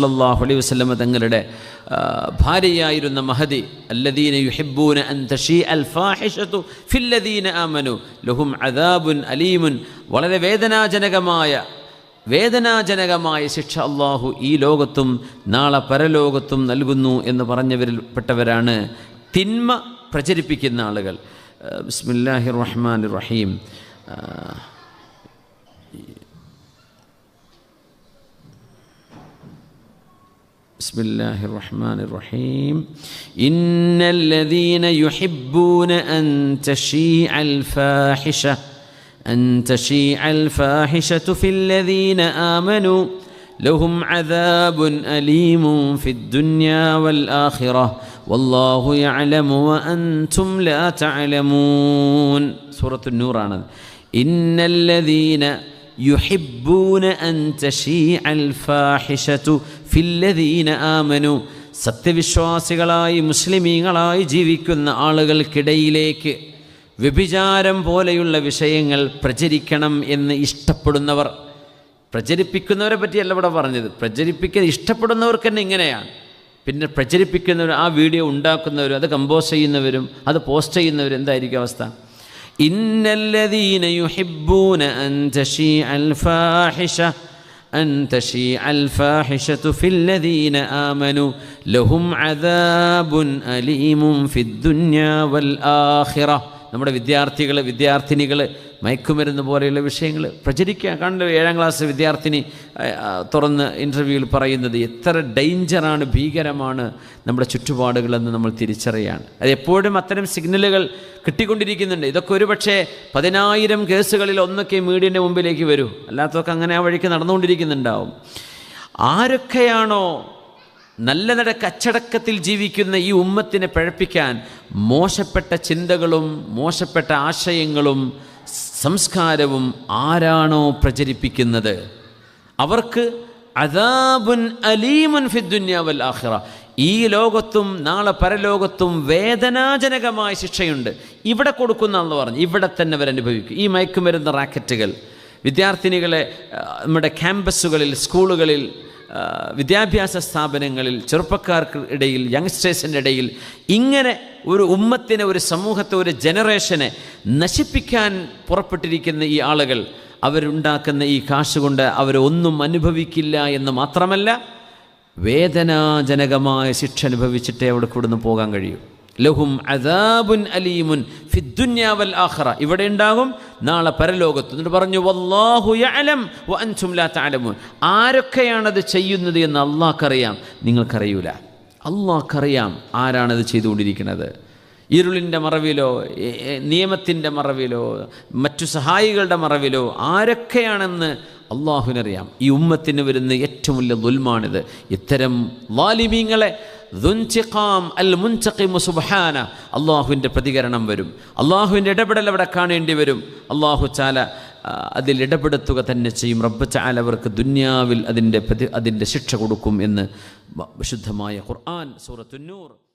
സല്ലല്ലാഹു അലൈഹി വസല്ലമ തങ്ങളുടെ ഭാര്യയായിരുന്ന മഹദി അല്ലദീന യുഹിബൂന അൻ തഷീ അൽ ഫാഹിഷത്തു ഫില്ലദീന ആമനു ലഹും അദാബുൻ അലീമുൻ. വളരെ വേദനാജനകമായ വേദനാജനകമായ ശിക്ഷ അള്ളാഹു ഈ ലോകത്തും നാളെ പരലോകത്തും നൽകുന്നു എന്ന് പറഞ്ഞവരിൽ പെട്ടവരാണ് തിന്മ പ്രചരിപ്പിക്കുന്ന ആളുകൾ. ബിസ്മില്ലാഹി റഹ്മാനിർ റഹീം. بسم الله الرحمن الرحيم. إن الذين يحبون أن تشيع الفاحشة أن تشيع الفاحشة في الذين آمنوا لهم عذاب أليم في الدنيا والآخرة. والله يعلم وأنتم لا تعلمون. سورة النور إن الذين يحبون أن تشيع الفاحشة ഫില്ലദീന ആമനു. സത്യവിശ്വാസികളായി മുസ്ലിമീങ്ങളായി ജീവിക്കുന്ന ആളുകൾക്കിടയിലേക്ക് വ്യഭിചാരം പോലെയുള്ള വിഷയങ്ങൾ പ്രചരിക്കണം എന്ന് ഇഷ്ടപ്പെടുന്നവർ. പ്രചരിപ്പിക്കുന്നവരെ പറ്റിയല്ല ഇവിടെ പറഞ്ഞത്. പ്രചരിപ്പിക്കാൻ ഇഷ്ടപ്പെടുന്നവർക്ക് തന്നെ ഇങ്ങനെയാണ്. പിന്നെ പ്രചരിപ്പിക്കുന്നവർ ആ വീഡിയോ ഉണ്ടാക്കുന്നവരും അത് കമ്പോസ് ചെയ്യുന്നവരും അത് പോസ്റ്റ് ചെയ്യുന്നവരും എന്തായിരിക്കും അവസ്ഥ? ഇന്നല്ലദീന യുഹിബ്ബൂന അൻ തശീഅൽ ഫാഹിഷ. أن تشيع الفاحشة في الذين آمنوا لهم عذاب أليم في الدنيا والآخرة നമ്മുടെ വിദ്യാർത്ഥികൾ വിദ്യാർത്ഥിനികൾ മയക്കുമരുന്ന് പോലെയുള്ള വിഷയങ്ങൾ പ്രചരിക്കുക കണ്ട ഏഴാം ക്ലാസ് വിദ്യാർത്ഥിനി തുറന്ന് ഇന്റർവ്യൂവിൽ പറയുന്നത് എത്ര ഡേഞ്ചറാണ് ഭീകരമാണ് നമ്മുടെ ചുറ്റുപാടുകളെന്ന് നമ്മൾ തിരിച്ചറിയാണ്. അത് എപ്പോഴും അത്തരം സിഗ്നലുകൾ കിട്ടിക്കൊണ്ടിരിക്കുന്നുണ്ട്. ഇതൊക്കെ ഒരു പക്ഷേ പതിനായിരം കേസുകളിൽ ഒന്നൊക്കെ മീഡിയന്റെ മുമ്പിലേക്ക് വരൂ. അല്ലാത്തതൊക്കെ അങ്ങനെ ആ വഴിക്ക് നടന്നുകൊണ്ടിരിക്കുന്നുണ്ടാവും. ആരൊക്കെയാണോ നല്ല നട കച്ചടക്കത്തിൽ ജീവിക്കുന്ന ഈ ഉമ്മത്തിനെ പഴപ്പിക്കാൻ മോശപ്പെട്ട ചിന്തകളും മോശപ്പെട്ട ആശയങ്ങളും സംസ്കാരവും ആരാണോ പ്രചരിപ്പിക്കുന്നത്? അവർക്ക് അദാബുൻ അലീമുൻ ഫിദ്ദുന്യാവൽ ആഖിറ. ഈ ലോകത്തും നാളെ പരലോകത്തും വേദനാജനകമായ ശിക്ഷയുണ്ട്. ഇവിടെ കൊടുക്കുന്ന എന്ന് പറഞ്ഞു ഇവിടെ തന്നെ അവരനുഭവിക്കും ഈ മയക്കുമരുന്ന് റാക്കറ്റുകൾ വിദ്യാർത്ഥിനികളെ നമ്മുടെ ക്യാമ്പസുകളിൽ സ്കൂളുകളിൽ വിദ്യാഭ്യാസ സ്ഥാപനങ്ങളിൽ ചെറുപ്പക്കാർക്ക് ഇടയിൽ യങ്സ്റ്റേഴ്സിന്റെ ഇടയിൽ ഇങ്ങനെ ഒരു ഉമ്മത്തിനെ ഒരു സമൂഹത്തെ ഒരു ജനറേഷനെ നശിപ്പിക്കാൻ പുറപ്പെട്ടിരിക്കുന്ന ഈ ആളുകൾ അവരുണ്ടാക്കുന്ന ഈ കാശ് കൊണ്ട് അവരൊന്നും അനുഭവിക്കില്ല എന്ന് മാത്രമല്ല വേദനാജനകമായ ശിക്ഷ അനുഭവിച്ചിട്ടേ അവിടെ കൂടുന്ന് പോകാൻ കഴിയും. ലഹും അദാബുൻ അലീമുൻ ഫിദ്ദുന്യാവൽ ആഖറ. ഇവിടെ ഉണ്ടാകും നാളെ പരലോകത്ത്. എന്നിട്ട് പറഞ്ഞു വല്ലാഹു യഅലം വ അൻതും ലാ തഅലമൂൻ. ആരൊക്കെയാണത് ചെയ്യുന്നത് എന്ന് അള്ളാഹ്ക്കറിയാം? നിങ്ങൾക്കറിയൂല. അള്ളാഹ്ക്കറിയാം ആരാണത് ചെയ്തുകൊണ്ടിരിക്കുന്നത്. ഇരുളിന്റെ മറവിലോ നിയമത്തിന്റെ മറവിലോ മറ്റു സഹായികളുടെ മറവിലോ ആരൊക്കെയാണെന്ന് അള്ളാഹുവിനറിയാം. ഈ ഉമ്മത്തിന് വരുന്ന ഏറ്റവും വലിയ ദുൽമാണിത്. ഇത്തരം വാലിമീങ്ങളെ അള്ളാഹുവിന്റെ പ്രതികരണം വരും. അള്ളാഹുവിന്റെ ഇടപെടൽ അവിടെ കാണേണ്ടി വരും. അള്ളാഹു ചാല അതിൽ ഇടപെടുത്തുക തന്നെ ചെയ്യും. റബ്ബ് ചാല അവർക്ക് ദുന്യാവിൽ അതിന്റെ പ്രതി അതിന്റെ ശിക്ഷ കൊടുക്കും എന്ന് വിശുദ്ധമായ ഖുർആൻ സൂറത്തുന്നൂർ